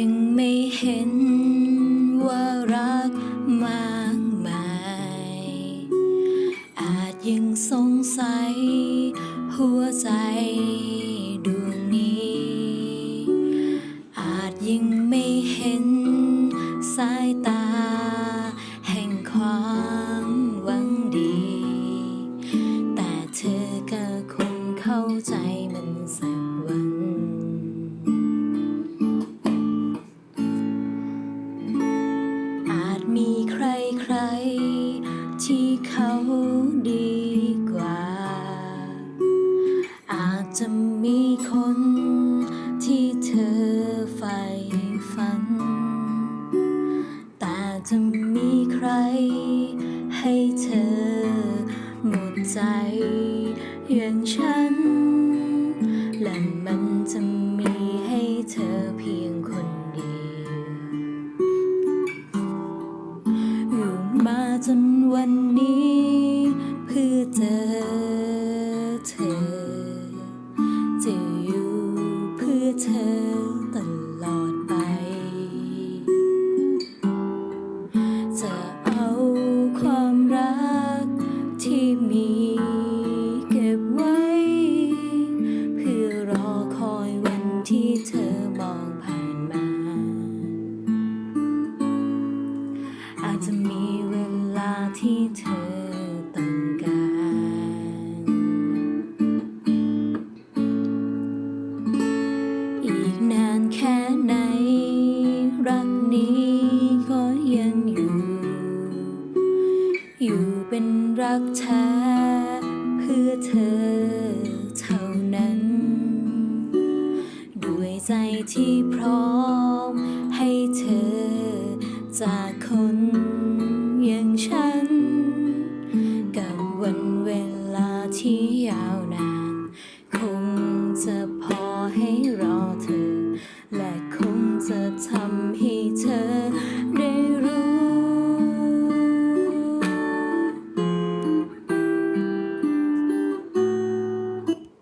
ยังไม่เห็นว่ารักมากมาย อาจยังสงสัย หัวใจดวงนี้ อาจยังไม่เห็นสายตา แห่งความหวังดี แต่เธอก็คงเข้าใจมันสักวัน ฝ่ฝัน แต่จะมีใครให้เธอหมดใจอย่างฉัน และมันจะมีให้เธอเพียงคนเดียวอยู่มาจนวันนี้ เพื่อเจอเธอ จะอยู่เพื่อเธอ เก็บไว้ เพื่อรอคอยวันที่เธอมองผ่านมา อาจจะมีเวลาที่เธอต้องการ อีกนานแค่ไหนรักนี้ รักแท้เพื่อเธอเท่านั้น ด้วยใจที่พร้อมให้เธอจากคนอย่างฉัน กับวันเวลาที่ยาวนาน คงจะพอให้รอเธอ และคงจะทำให้เธอ